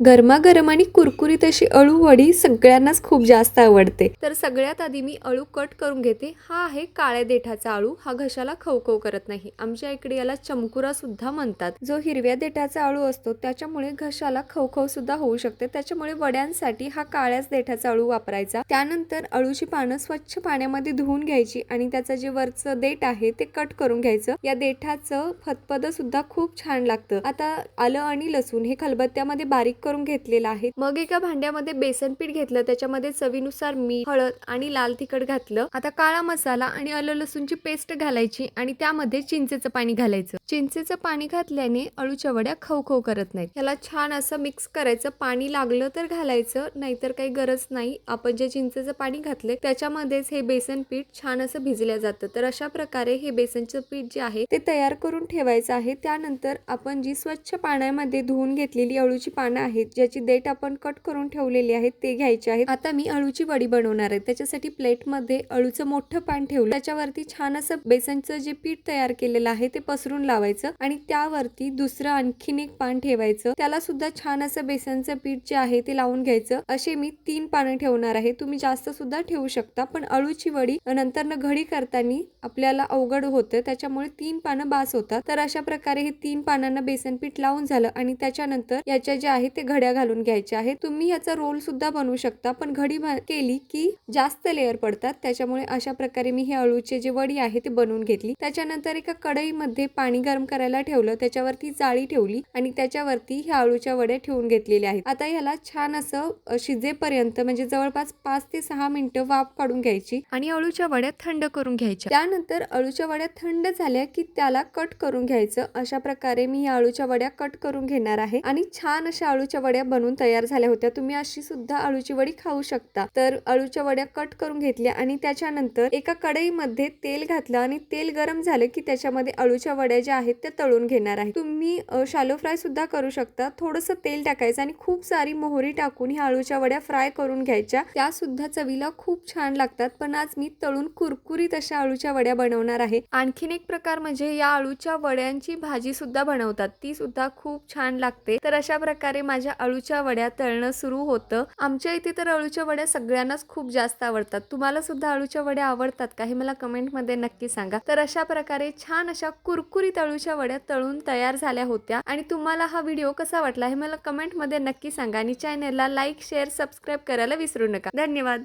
गरमागरम आणि कुरकुरीत अशी अळू वडी सगळ्यांनाच खूप जास्त आवडते. तर सगळ्यात आधी मी अळू कट करून घेते. हा आहे काळ्या देठाचा अळू. हा घशाला खवखव करत नाही. आमच्या इकडे याला चमकुरा सुद्धा म्हणतात. जो हिरव्या देठाचा अळू असतो त्याच्यामुळे घशाला खवखव सुद्धा होऊ शकते. त्याच्यामुळे वड्यांसाठी हा काळ्याच देठाचा अळू वापरायचा. त्यानंतर अळूची पानं स्वच्छ पाण्यामध्ये धुवून घ्यायची आणि त्याचं जे वरचं देठ आहे ते कट करून घ्यायचं. या देठाचं फतपद सुद्धा खूप छान लागतं. आता आलं आणि लसूण. हे खलबत्त्यामध्ये बारीक करून घेतलेलं आहे. मग एका भांड्यामध्ये बेसन पीठ घेतलं. त्याच्यामध्ये चवीनुसार मीठ हळद आणि लाल तिखट घातलं. आता काळा मसाला आणि आलं लसूणची पेस्ट घालायची आणि त्यामध्ये चिंचेचं पाणी घालायचं. चिंचेचं पाणी घातल्याने अळूच्या वड्या खवखव करत नाहीत. त्याला छान असं मिक्स करायचं. पाणी लागलं तर घालायचं नाहीतर काही गरज नाही. आपण जे चिंचेचं पाणी घातले त्याच्यामध्येच हे बेसन पीठ छान असं भिजलं जातं. तर अशा प्रकारे हे बेसनचं पीठ जे आहे ते तयार करून ठेवायचं आहे. त्यानंतर आपण जी स्वच्छ पाण्यामध्ये धुवून घेतलेली अळूची पानं आहेत ज्याची देठ आपण कट करून ठेवलेली आहेत ते घ्यायचे आहेत. आता मी अळूची वडी बनवणार आहे. त्याच्यासाठी प्लेटमध्ये अळूचं मोठं पान ठेवलं. त्याच्यावरती छान असं बेसनचं जे पीठ तयार केलेलं आहे ते पसरून लावायचं आणि त्यावरती दुसरं आणखीन एक पान ठेवायचं. त्याला सुद्धा छान असं बेसनचं पीठ जे आहे ते लावून घ्यायचं. असे मी तीन पानं ठेवणार आहे. तुम्ही जास्त सुद्धा ठेवू शकता पण अळूची वडी नंतर घडी करताना आपल्याला अवघड होतं. त्याच्यामुळे तीन पानं बास होतात. तर अशा प्रकारे हे तीन पानांना बेसन पीठ लावून झालं आणि त्याच्यानंतर याच्या ज्या आहे ते घड्या घालून घ्यायच्या आहेत तुम्ही याचा रोल सुद्धा बनवू शकता. पण घडी केली की जास्त लेअर पडतात. त्याच्यामुळे अशा प्रकारे मी हे अळूचे जे वडी आहे ते बनवून घेतली. त्याच्यानंतर एका कढईमध्ये पाणी गरम करायला ठेवलं. त्याच्यावरती जाळी ठेवली आणि त्याच्यावरती ह्या अळूच्या वड्या ठेवून घेतलेल्या आहेत. आता ह्याला छान असं शिजेपर्यंत म्हणजे जवळपास पाच ते सहा मिनिटं वाफ काढून घ्यायची आणि अळूच्या वड्या थंड करून घ्यायच्या. त्यानंतर अळूच्या वड्या थंड झाल्या की त्याला कट करून घ्यायचं. अशा प्रकारे मी या अळूच्या वड्या कट करून घेणार आहे. आणि छान अशा अळूच्या वड्या बनवून तयार झाल्या होत्या. तुम्ही अशी सुद्धा अळूची वडी खाऊ शकता. तर अळूच्या वड्या कट करून घेतल्या आणि त्याच्यानंतर एका कढईमध्ये तेल घातलं आणि तेल गरम झालं की त्याच्यामध्ये अळूच्या वड्या ज्या आहेत त्या तळून घेणार आहे. तुम्ही शालो फ्राय सुद्धा करू शकता. थोडंसं तेल टाकायचं आणि खूप सारी मोहरी टाकून ह्या अळूच्या वड्या फ्राय करून घ्यायच्या. त्या सुद्धा चवीला खूप छान लागतात. पण आज मी तळून कुरकुरीत अशा अळूच्या वड्या बनवणार आहे. आणखीन एक प्रकार म्हणजे या अळूच्या वड्यांची भाजी सुद्धा बनवतात. ती सुद्धा खूप छान लागते. तर अशा प्रकारे माझ्या माझ्या अळूच्या वड्या तळणं सुरू होतं. आमच्या इथे तर अळूच्या वड्या सगळ्यांनाच खूप जास्त आवडतात. तुम्हाला सुद्धा अळूच्या वड्या आवडतात का? हे मला कमेंटमध्ये नक्की सांगा. तर अशा प्रकारे छान अशा कुरकुरीत अळूच्या वड्या तळून तयार झाल्या होत्या. आणि तुम्हाला हा व्हिडिओ कसा वाटला हे मला कमेंटमध्ये नक्की सांगा. आणि चॅनलला लाईक शेअर सबस्क्राईब करायला विसरू नका. धन्यवाद.